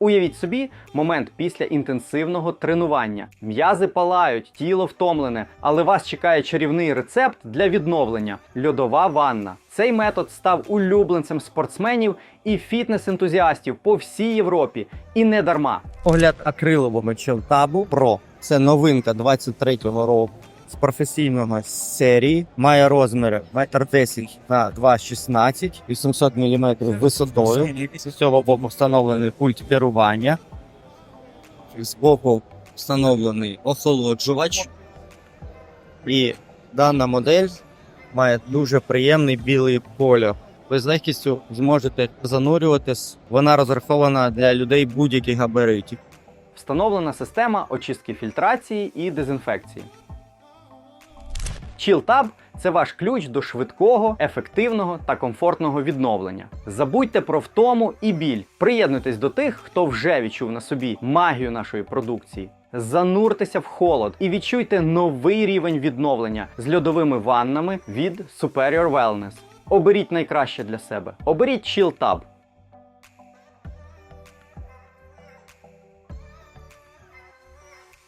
Уявіть собі момент після інтенсивного тренування. М'язи палають, тіло втомлене, але вас чекає чарівний рецепт для відновлення льодова ванна. Цей метод став улюбленцем спортсменів і фітнес-ентузіастів по всій Європі. І не дарма. Огляд акрилового челтабу Pro. Це новинка 23-го року з професійного серії. Має розміри 1,10 на 2,16, і 800 мм висотою. З цього боку встановлений пульт керування. З боку встановлений охолоджувач. І дана модель має дуже приємний білий кольор. Ви з легкістю зможете занурюватись. Вона розрахована для людей будь-яких габаритів. Встановлена система очистки фільтрації і дезінфекції. ChillTab – це ваш ключ до швидкого, ефективного та комфортного відновлення. Забудьте про втому і біль. Приєднуйтесь до тих, хто вже відчув на собі магію нашої продукції. Зануртеся в холод і відчуйте новий рівень відновлення з льодовими ваннами від Superior Wellness. Оберіть найкраще для себе. Оберіть ChillTab.